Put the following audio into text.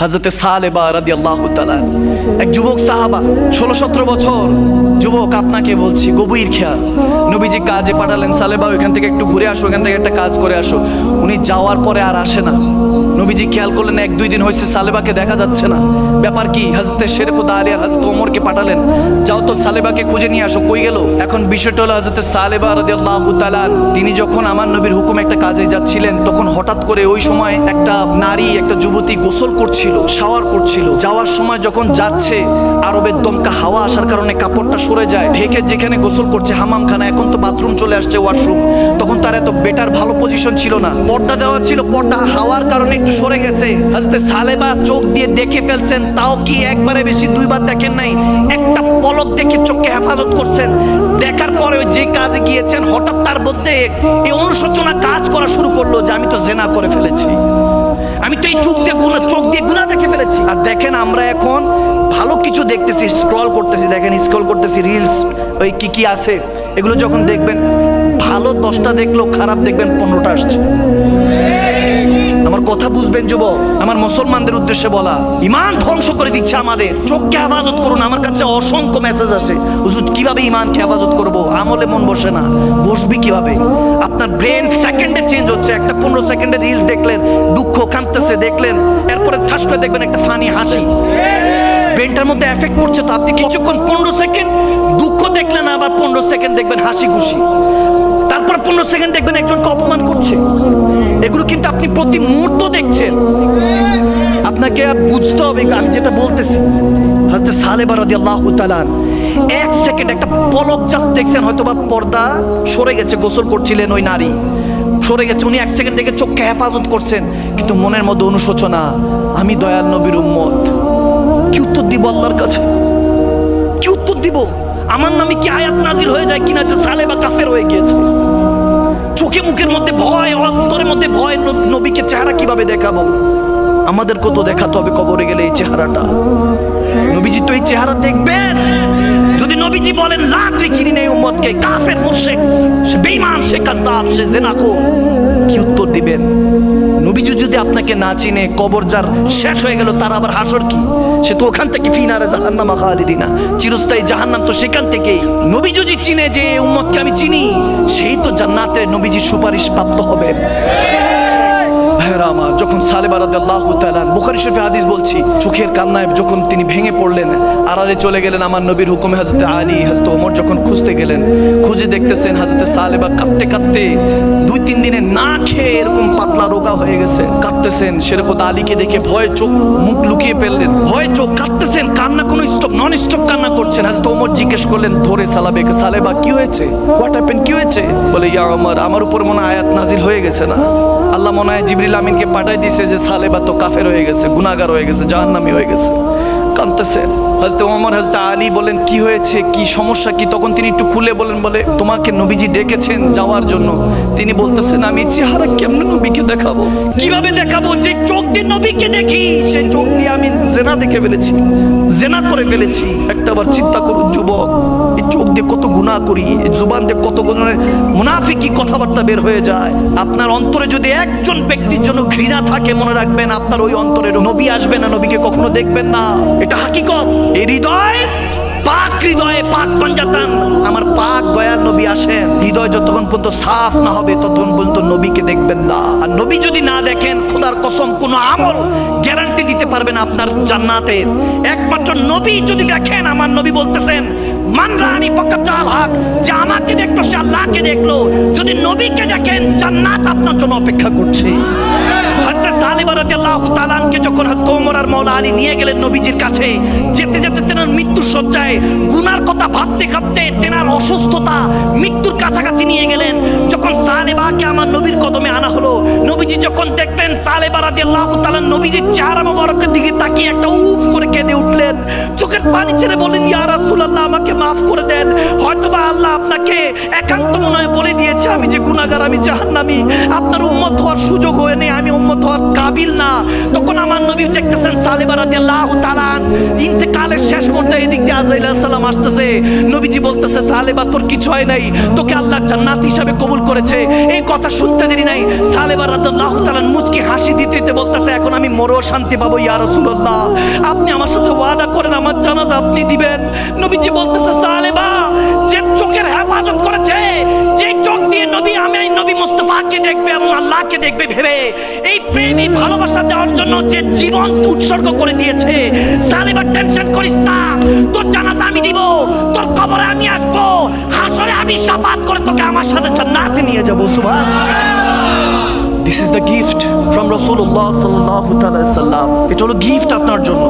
হাজরতে সালেবা রাদি আল্লাহ এক যুবক সাহাবা, ষোলো সতেরো বছর। যুবক, আপনাকে বলছি, গভীর খেয়াল। নবীজি কাজে পাঠালেন সালেবা ওইখান থেকে একটু ঘুরে আসো ওখান থেকে একটা কাজ করে আসো। উনি যাওয়ার পরে আর আসে না। নবীজি খেয়াল করলেন, এক, দুই দিন হয়েছে সালেবাকে দেখা যাচ্ছে না। ব্যাপার কি হাজরতে শেরফুদা আলী আর হাজরত ওমরকে পাঠালেন। যাও তো সালেবাকে খুঁজে নিয়ে আসো, কই গেল? এখন বিষয়টা হলো হাজরতে সালেবা রাদি আল্লাহ তিনি যখন আমার নবীর হুকুম একটা কাজে যাচ্ছিলেন, তখন হঠাৎ করে ওই সময় একটা নারী, একটা যুবতী গোসল করছিল। শাওয়ার করছিল। যাওয়ার সময় যখন যাচ্ছে, আরবের দমকা হাওয়া আসার কারণে কাপড়টা সরে যায়। ঢেকে যেখানে গোসল করছে হামামখানা, এখন তো বাথরুম চলে আসছে ওয়াশরুম। তখন তার এত বেটার ভালো পজিশন ছিল না। পর্দা দেওয়া ছিল, পর্দা হাওয়ার কারণে একটু সরে গেছে। হাজতে সালেবা চোখ দিয়ে দেখে ফেলছেন, তাও কি একবারে বেশি দুইবার দেখেন নাই? একটা পলক দেখে চোখকে হেফাজত করছেন। দেখার পরে যে কাজে গিয়েছেন, হঠাৎ তার মধ্যে এই অনুশোচনা কাজ করা শুরু করল যে আমি তো জেনা করে ফেলেছি। আমি তো এই চোখ দিয়ে গুণা চোখ দিয়ে গুণা দেখে ফেলেছি। আর দেখেন, আমরা এখন ভালো কিছু দেখতেছি স্ক্রল করতেছি, দেখেন স্ক্রল করতেছি রিলস ওই কি কি আছে, এগুলো যখন দেখবেন, ভালো দশটা দেখলেও খারাপ দেখবেন পনেরোটা আসছে। কথা বুঝবেন যুব আমার মুসলমানদের উদ্দেশ্যে বলা। ইমান ধ্বংস করে দিচ্ছে আমাদের। চোখকে হেফাজত করুন, আমার কাছে অসংখ্য মেসেজ আসে। হুজুর, কীভাবে ইমানকে হেফাজত করব? আমলে মন বসে না। বসবি কীভাবে? আপনার ব্রেন সেকেন্ডে চেঞ্জ হচ্ছে। একটা পনেরো সেকেন্ডে রিলস দেখলেন, দুঃখ কাঁদতেছে, দেখলেন। এরপরে ঠাস করে দেখবেন একটা ফানি হাসি। ব্রেনটার মধ্যে এফেক্ট পড়ছে তো আপনি কিছুক্ষণ পনেরো সেকেন্ড দুঃখ দেখলেন, আবার পনেরো সেকেন্ড দেখবেন হাসি খুশি তারপর পনেরো সেকেন্ড দেখবেন একজনকে অপমান করছে। এগুলো কিন্তু আপনি প্রতি মুহূর্ত দেখছেন। আপনাকে বুঝতে হবে, আমি যেটা বলতেছি হাজতে সালেবা রাদিয়াল্লাহু তাআলা এক সেকেন্ড একটা পলক জাস্ট দেখছেন হয়তো বা পর্দা সরে গেছে, গোসল করছিলেন ওই নারী। সরে গেছে, উনি এক সেকেন্ড থেকে চোখকে হেফাজত করছেন, কিন্তু মনের মধ্যে অনুশোচনা, আমি দয়াল নবীর উম্মত। কি উত্তর দিব আল্লাহর কাছে? কি উত্তর দিব? আমার নামে কি আয়াত নাজিল হয়ে যায় কিনা যে সালেবা কাফের হয়ে গিয়েছে? চোখে মুখের মধ্যে ভয়, অন্তরের মধ্যে ভয় নবীকে চেহারা কীভাবে দেখাবো? আমাদের কত দেখাতে হবে কবরে গেলে এই চেহারাটা। নবীজি তো এই চেহারা দেখবেন। যদি নবীজি বলেন লাদ্রি চিনি নেই উম্মতকে, কাফের, মুশরিক, সে বেঈমান, সে কাযযাব সে জেনাকো কি উত্তর দিবেন? নবীজি যদি আপনাকে না চিনে, কবর যার শেষ হয়ে গেল, তার আবার হাসর কি? সে তো ওখান থেকে ফিনারে জাহান্নামা খালিদিনা। চিরস্থায়ী জাহান্নাম তো সেখান থেকেই। নবী যদি চিনে যে উম্মতকে আমি চিনি, সেই তো জান্নাতে নবীজি সুপারিশ প্রাপ্ত হবেন আমার, যখন সালেবা রাদিয়াল্লাহু তাআলা, বুখারী শরীফে হাদিস বলছি, চোখের কান্নায় যখন তিনি ভেঙে পড়লেন, আড়ালে চলে গেলেন আমার নবীর হুকুমে হযরত আলী, হযরত ওমর যখন খুঁজতে গেলেন, খুঁজে দেখতেছেন হযরত সালেবা কাঁদতে কাঁদতে দুই তিন দিনে না খেয়ে এরকম পাতলা রোগা হয়ে গেছে। কাঁদতেছেন শেরখুদ আলীকে দেখে ভয়ে চোখ, মুখ লুকিয়ে ফেললেন। ভয়ে চোখ কাঁদতেছেন, কান্না কোনো স্টপ নন স্টপ কান্না করছেন। হযরত ওমর জিজ্ঞেস করলেন, ধরে সালাবেকে, সালেবা, কি হয়েছে? হোয়াট হ্যাপেন কি হয়েছে? বলে, ইয়া ওমর, আমার উপর মনে আয়াত নাজিল হয়ে গেছে না? আল্লাহ মনে হয় জিবরিল আমিনকে পাঠাই দিয়েছে যে সালেবা তো কাফের হয়ে গেছে গুনাগার হয়ে গেছে, জাহান্নামী হয়ে গেছে। কাঁদতেছেন হাজতে ওমর হাজতে আলী বলেন, কি হয়েছে? কি সমস্যা কি? তখন তিনি একটু খুলে বলেন, বলে, তোমাকে নবীজি ডেকেছেন যাওয়ার জন্য। তিনি বলতেছেন, আমি চেহারা কেমন নবীকে দেখাবো? কীভাবে দেখাবো? যে চোখ দিয়ে নবীকে দেখি, সেই চোখ দিয়ে আমি জেনা দেখে ফেলেছি, জেনা করে ফেলেছি। একটা বার চিন্তা করুন, যুবক, এই চোখ দিয়ে কত গুনাহ করি, এই জুবান দিয়ে কত গুণের মুনাফিকি কথাবার্তা বের হয়ে যায়। আপনার অন্তরে যদি একজন ব্যক্তির জন্য ঘৃণা থাকে, মনে রাখবেন আপনার ওই অন্তরে নবী আসবে না, নবীকে কখনো দেখবেন না। এটা হাকিকত। এই হৃদয়, পাক হৃদয়ে পাক পাঞ্জাতান। আমার পাক দয়াল নবী আসেন। হৃদয় যতক্ষণ পর্যন্ত সাফ না হবে, ততক্ষণ পর্যন্ত নবীকে দেখবেন না। আর নবী যদি না দেখেন, খোদার কসম, কোনো আমল গ্যারান্টি দিতে পারবেন আপনার জান্নাতের একমাত্র নবী যদি দেখেন, আমার নবী বলতেছেন জান্নাত নবীজির কাছে, যেতে যেতে তেনার কথা ভাবতে ভাবতে তেনার অসুস্থতা মৃত্যুর কাছাকাছি নিয়ে গেলেন। যখন সালেবাকে আমার নবীর কদমে আনা হলো, নবীজি যখন দেখলেন সালেবা রাদিয়াল্লাহু তাআলা নবীজির চেহারা মোবারকের দিকে তাকিয়ে একটা উফ করে কেঁদে উঠলেন। চোখের পানি ছেড়ে বলেন ইয়া রাসূলুল্লাহ, আমাকে মাফ করে দেন। হয়তোবা আল্লাহ আপনাকে একান্ত মনে বলে দিয়েছে, আমি যে গুনাহগার, আমি জাহান্নামী। আপনার উম্মত হওয়ার সুযোগ হয়ে নেই, আমি উম্মত হওয়ার কাবিল না। তখন আমার নবী দেখতেছেন সালেবা রাদিয়াল্লাহু তাআলা, ইন্তেকালের শেষ মুহূর্তে এদিক দিয়ে আজরাইল আলাইহিস সালাম আসতেছে। নবীজি বলতেছে, সালেবা, তোর কিছু হয় নাই। তোকে আল্লাহ জান্নাত হিসাবে কবুল করেছে। এই কথা শুনতে দেরি নাই। সালেবা রাদিয়াল্লাহু তাআলা মুচকি হাসি দিতে দিতে বলতেছে, এখন আমি মরো শান্তি পাবো, ইয়া রাসূলুল্লাহ। আপনি আমার সাথে ওয়াদা করেন, আমার জানাজা আপনি দিবেন। নবীজি বলতেছে, সালেবা, যে চোখের হেফাজত করেছে, যে চোখ দিয়ে নবী, আমি এই নবী মুস্তাফাকে দেখবে এবং আল্লাহকে দেখবে ভেবে, এই প্রেম, এই ভালোবাসা দেওয়ার জন্য যে জীবন উৎসর্গ করে দিয়েছে সালেবার টেনশন করিস না। তোর জানাজা আমি দিব, তোর কবরে আমি আসব। হাসরে আমি সাফাত করে তোকে আমার সাথে নিয়ে যাব, সুবহান। This is the gift from রাসূলুল্লাহ সাল্লাল্লাহু তাআলা সাল্লাম এটা হলো গিফট আপনার জন্য।